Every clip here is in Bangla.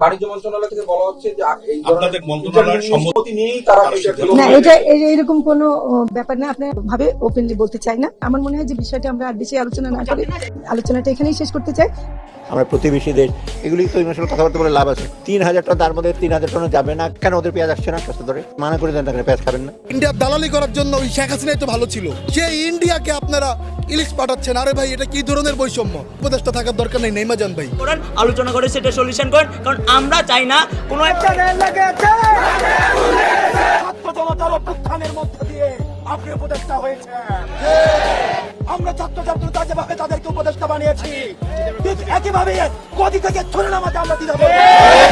বাণিজ্য মন্ত্রণালয় থেকে বলা হচ্ছে যে এই আপনাদের মন্ত্রণালয়ের সম্মতি সম্মতি নিয়েই তারা না এটা এরকম কোনো ব্যাপার না আপনার ভাবে ওপেনলি বলতে চাই না। আমার মনে হয় যে বিষয়টা আমরা আর বেশি আলোচনা না করে আলোচনাটা এখানেই শেষ করতে চাই। আমরা প্রতিবেশী দেশ এগুলি তো ইমোশনাল কথাবার্তা বলে লাভ আছে। তিন হাজার টন তার মধ্যে তিন হাজার টন যাবে না। কেন ওদের পেঁয়াজ আসছে না? সস্তা ধরে মানা করে দেন পেঁয়াজ খাবেন না। ইন্ডিয়ার দালালি করার জন্য ওই শেখ হাসিনাই তো ভালো ছিল। যে ইন্ডিয়াকে আপনারা ইলিশ পাঠাচ্ছেন। আরে ভাই এটা কি ধরনের বৈষম্য? উপদেশটা থাকার দরকার নেই নেইমা যান ভাই আলোচনা করে সেটা সলিউশন করেন। কারণ আমরা চাই না কোন একটা ছাত্র জনতার দিয়ে উপদেষ্টা হয়েছে আমরা ছাত্র ছাত্রতা যেভাবে তাদেরকে উপদেষ্টা বানিয়েছি। একইভাবে কদি থেকে ধরে নামাতে আমরা দিতে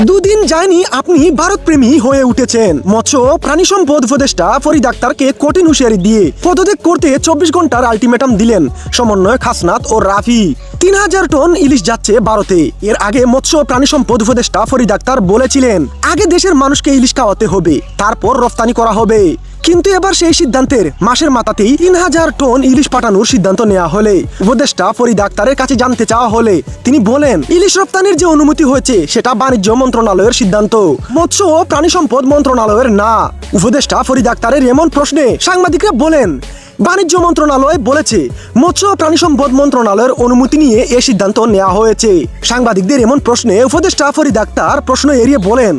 দুদিন যায়নি আপনি ভারত প্রেমী হয়ে উঠেছেন। মৎস্য, প্রাণী সম্পদ উপদেষ্টা ফরিদ আক্তারকে কঠিন হুঁশিয়ারি দিয়ে পদত্যাগ করতে চব্বিশ ঘণ্টার আলটিমেটাম দিলেন সমন্বয় খাসনাত ও রাফি। তিন হাজার টন ইলিশ যাচ্ছে ভারতে। এর আগে মৎস্য, প্রাণী সম্পদ উপদেষ্টা ফরিদ আক্তার বলেছিলেন, আগে দেশের মানুষকে ইলিশ খাওয়াতে হবে, তারপর রফতানি করা হবে। কিন্তু এবার সেই সিদ্ধান্তের মাসের মাথাতেই তিন হাজার টন ইলিশ পাঠানোর সিদ্ধান্ত নেওয়া হলে। উপদেষ্টা ফরিদ আক্তারের কাছে জানতে চাওয়া হলে তিনি বলেন, ইলিশ রপ্তানির যে অনুমতি হয়েছে, সেটা বাণিজ্য মন্ত্রণালয়ের সিদ্ধান্ত। মৎস্য ও প্রাণী সম্পদ মন্ত্রণালয়ের না। উপদেষ্টা ফরিদ আক্তারের এমন প্রশ্নে সাংবাদিকরা বলেন, বাণিজ্য মন্ত্রণালয় বলেছে, মৎস্য ও প্রাণী সম্পদ মন্ত্রণালয়ের অনুমতি নিয়ে এ সিদ্ধান্ত নেওয়া হয়েছে। সাংবাদিকদের এমন প্রশ্নে উপদেষ্টা ফরিদ আক্তার প্রশ্ন এড়িয়ে বলেন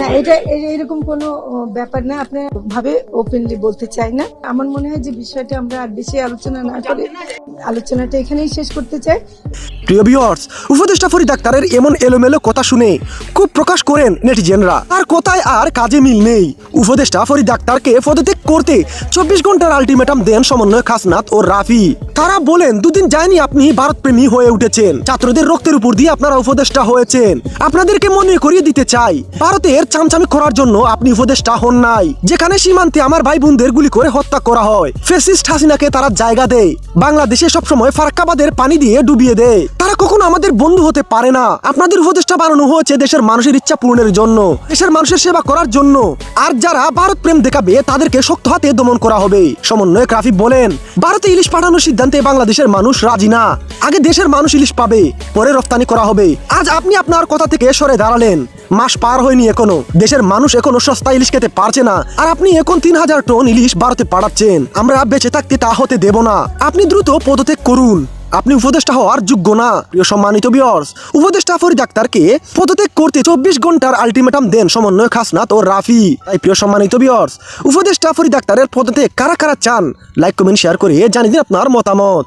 না এটা এরকম কোনো ব্যাপার না। আপনার ভাবে ওপেনলি বলতে চাই না। আমার মনে হয় যে বিষয়টা আমরা আর বেশি আলোচনা না করে আলোচনাটা এখানেই শেষ করতে চাই। প্রিয় ভিউয়ার্স উপদেষ্টা ফরিদ আক্তারের এমন এলোমেলো কথা শুনে খুব প্রকাশ করেন নেটিজেনরা। আর কথায় আর কাজে মিল নেই। উপদেষ্টা ফরিদ আক্তারকে পদত্যাগ করতে চব্বিশ ঘণ্টার আলটিমেটাম দেন সমন্বয় খাসনাত ও রাফি। তারা বলেন দুদিন যায়নি আপনি ভারত প্রেমী হয়ে উঠেছেন। ছাত্রদের রক্তের উপর দিয়ে আপনারা উপদেষ্টা হয়েছেন। আপনাদেরকে মনে করিয়ে দিতে চাই। ভারতের চামচামি করার জন্য আপনি উপদেষ্টা হন নাই। যেখানে সীমান্তে আমার ভাই বোনদের গুলি করে হত্যা করা হয়। ফেসিস্ট হাসিনাকে তারা জায়গা দেয়। বাংলাদেশে সবসময় ফারাক্কাবাদের পানি দিয়ে ডুবিয়ে দেয়। কখনো আমাদের বন্ধু হতে পারে না। আপনাদের উপদেষ্টা বানানো হয়েছে দেশের মানুষের ইচ্ছা পূরণের জন্য, দেশের মানুষের সেবা করার জন্য। আর যারা ভারত প্রেম দেখাবে, তাদেরকে শক্ত হাতে দমন করা হবে। সমন্বয়ক রাফি বলেন, ভারতে ইলিশ পাঠানোর সিদ্ধান্তে বাংলাদেশের মানুষ রাজি না। আগে দেশের মানুষ ইলিশ পাবে, পরে রপ্তানি করা হবে। আজ আপনি আপনার কথা থেকে সরে দাঁড়ালেন। মাস পার হয়নি এখনও। দেশের মানুষ এখনও সস্তা ইলিশ খেতে পারছে না। আর আপনি এখন তিন হাজার টন ইলিশ ভারতে পাঠাচ্ছেন। আমরা বেঁচে থাকতে তা হতে দেব না। আপনি দ্রুত পদত্যাগ করুন। আপনি উপদেষ্টা হওয়ার যোগ্য না, প্রিয় সম্মানিত বিয়র্স উপদেষ্টা ফরিদ ডাক্তারকে পদত্যাগ করতে চব্বিশ ঘণ্টার আলটিমেটাম দেন সমন্বয় খাসনাত ও রাফি। তাই প্রিয় সম্মানিত বিয়র্স উপদেষ্টা ফরি ডাক্তারের পদত্যাগ কারা কারা চান? লাইক কমেন্ট শেয়ার করে জানিয়ে দিন আপনার মতামত।